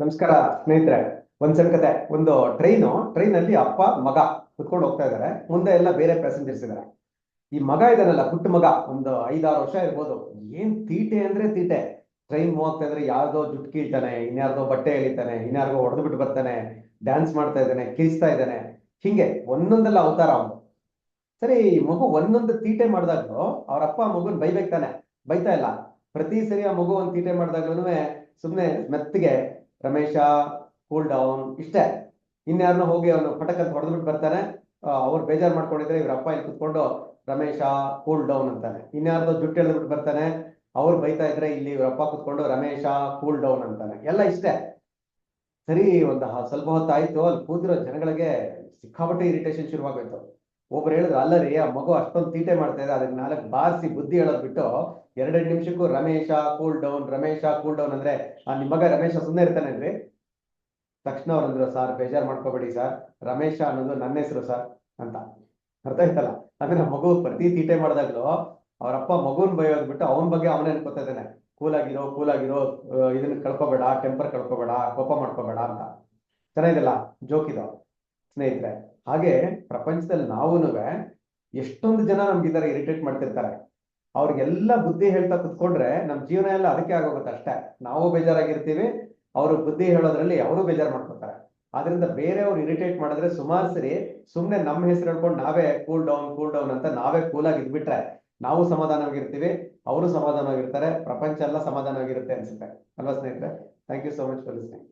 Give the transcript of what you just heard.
ನಮಸ್ಕಾರ, ಸ್ನೇಹಿತರೆ. ಒಂದ್ ಸಣ್ಣ ಕತೆ. ಒಂದು ಟ್ರೈನು ಟ್ರೈನ್ ಅಲ್ಲಿ ಅಪ್ಪ, ಮಗ ಕುತ್ಕೊಂಡು ಹೋಗ್ತಾ ಇದಾರೆ ಮುಂದೆ ಎಲ್ಲ ಬೇರೆ ಪ್ಯಾಸೆಂಜರ್ಸ್ ಇದಾರೆ ಈ ಮಗ ಇದಾನಲ್ಲ ಪುಟ್ಟ ಮಗ, ಒಂದು ಐದಾರು ವರ್ಷ ಇರ್ಬೋದು. ಏನ್ ತೀಟೆ ಅಂದ್ರೆ ತೀಟೆ. ಟ್ರೈನ್ ಹೋಗ್ತಾ ಇದ್ರೆ ಯಾರ್ದೋ ಜುಟ್ ಕೀಳ್ತಾನೆ, ಇನ್ಯಾರ್ದೋ ಬಟ್ಟೆ ಎಳಿತಾನೆ, ಇನ್ಯಾರ್ಗೋ ಹೊಡೆದು ಬಿಟ್ಟು ಬರ್ತಾನೆ ಡ್ಯಾನ್ಸ್ ಮಾಡ್ತಾ ಇದ್ದಾನೆ ಕಿರಿಸ್ತಾ ಇದ್ದಾನೆ. ಹಿಂಗೆ ಒಂದೊಂದೆಲ್ಲ ಅವತಾರ ಅವನು. ಸರಿ, ಈ ಮಗು ಒಂದೊಂದು ತೀಟೆ ಮಾಡಿದಾಗ್ಲೂ ಅವ್ರ ಅಪ್ಪ ಮಗುನ್ ಬೈಬೇಕು ತಾನೆ. ಬೈತಾ ಇಲ್ಲ. ಪ್ರತಿ ಸರಿ ಆ ಮಗು ಒಂದ್ ತೀಟೆ ಮಾಡಿದಾಗ್ಲೂ ಸುಮ್ನೆ ಮೆತ್ತಗೆ ರಮೇಶ ಕೂಲ್ ಡೌನ್ ಇಷ್ಟೇ. ಇನ್ಯಾರನ್ನ ಹೋಗಿ ಅವನು ಪಟಕ್ ಅಂತ ಹೊಡೆದ್ಬಿಟ್ಟು ಬರ್ತಾನೆ ಅವ್ರು ಬೇಜಾರ್ ಮಾಡ್ಕೊಂಡಿದ್ರೆ ಇವ್ರ ಅಪ್ಪ ಇಲ್ಲಿ ಕುತ್ಕೊಂಡು ರಮೇಶ ಕೂಲ್ ಡೌನ್ ಅಂತಾನೆ ಇನ್ಯಾರ್ದೋ ಜುಟ್ಟು ಎಳೆದ್ಬಿಟ್ಟು ಬರ್ತಾನೆ. ಅವ್ರು ಬೈತಾ ಇದ್ರೆ ಇಲ್ಲಿ ಇವ್ರ ಅಪ್ಪ ಕುತ್ಕೊಂಡು ರಮೇಶ ಕೂಲ್ ಡೌನ್ ಅಂತಾನೆ ಎಲ್ಲ ಇಷ್ಟೇ. ಸರಿ, ಒಂದು ಸ್ವಲ್ಪ ಹೊತ್ತಾಯ್ತು ಅಲ್ಲಿ ಕೂತಿರೋ ಜನಗಳಿಗೆ ಸಿಕ್ಕಾಪಟ್ಟೆ ಇರಿಟೇಷನ್ ಶುರುವಾಗೋಯ್ತು. ಒಬ್ರು ಹೇಳಿದ್ರು, ಅಲ್ಲ ರೀ, ಆ ಮಗು ಅಷ್ಟೊಂದು ತೀಟೆ ಮಾಡ್ತಾ ಇದೆ. ಅದನ್ನ ನಾಲ್ಕು ಬಾರಿಸಿ ಬುದ್ಧಿ ಹೇಳೋದ್ ಬಿಟ್ಟು ಎರಡೆರಡು ನಿಮಿಷಕ್ಕೂ Ramesh cool down Ramesh cool down ಅಂದ್ರೆ, ಆ ನಿಮ್ಮ ಮಗ ರಮೇಶ ಸುಮ್ಮನೆ ಇರ್ತಾನೇನ್ರಿ ತಕ್ಷಣ ಅವ್ರಂದ್ರು ಸರ್, ಬೇಜಾರ್ ಮಾಡ್ಕೋಬೇಡಿ ಸರ್, ರಮೇಶ ಅನ್ನೋದು ನನ್ನ ಹೆಸರು ಸರ್ ಅಂತ. ಅರ್ಥ ಆಯ್ತಲ್ಲ? ಅಂದ್ರೆ ಮಗು ಪ್ರತಿ ತೀಟೆ ಮಾಡಿದಾಗ್ಲೂ ಅವರಪ್ಪ ಮಗುನ್ ಭಯ ಬಿಟ್ಟು ಅವನ ಬಗ್ಗೆ ಅವನೇ ಅನ್ಕೋತಾ ಇದ್ದಾನೆ. ಕೂಲ್ ಆಗಿರೋ ಇದನ್ನ ಕಳ್ಕೊಬೇಡ ಟೆಂಪರ್ ಕಳ್ಕೊಬೇಡ, ಕೋಪ ಮಾಡ್ಕೋಬೇಡ ಅಂತ. ಚೆನ್ನಾಗಿದೆಲ್ಲ ಇದು. ಸ್ನೇಹಿತರೆ, ಹಾಗೆ ಪ್ರಪಂಚದಲ್ಲಿ ನಾವೂನುವೆ ಎಷ್ಟೊಂದು ಜನ ನಮ್ಗೆ ಇರಿಟೇಟ್ ಮಾಡ್ತಿರ್ತಾರೆ. ಅವ್ರಿಗೆಲ್ಲ ಬುದ್ಧಿ ಹೇಳ್ತಾ ಕುತ್ಕೊಂಡ್ರೆ ನಮ್ ಜೀವನ ಎಲ್ಲ ಅದಕ್ಕೆ ಆಗೋಗುತ್ತೆ ಅಷ್ಟೇ. ನಾವು ಬೇಜಾರಾಗಿರ್ತೀವಿ, ಅವರು ಬುದ್ಧಿ ಹೇಳೋದ್ರಲ್ಲಿ ಅವರು ಬೇಜಾರು ಮಾಡ್ಕೊತಾರೆ. ಆದ್ರಿಂದ ಬೇರೆಯವ್ರು ಇರಿಟೇಟ್ ಮಾಡಿದ್ರೆ ಸುಮಾರು ಸರಿ ಸುಮ್ಮನೆ ನಮ್ಮ ಹೆಸರು ಹೇಳ್ಕೊಂಡು ನಾವೇ ಕೂಲ್ ಡೌನ್ ಕೂಲ್ ಡೌನ್ ಅಂತ ನಾವೇ ಕೂಲ್ ಆಗಿ ಇದ್ಬಿಟ್ರೆ ನಾವು ಸಮಾಧಾನವಾಗಿರ್ತೀವಿ, ಅವರು ಸಮಾಧಾನವಾಗಿರ್ತಾರೆ, ಪ್ರಪಂಚ ಎಲ್ಲ ಸಮಾಧಾನವಾಗಿರುತ್ತೆ ಅನ್ಸುತ್ತೆ. ಅಲ್ವಾ ಸ್ನೇಹಿತರೆ? Thank you so much for listening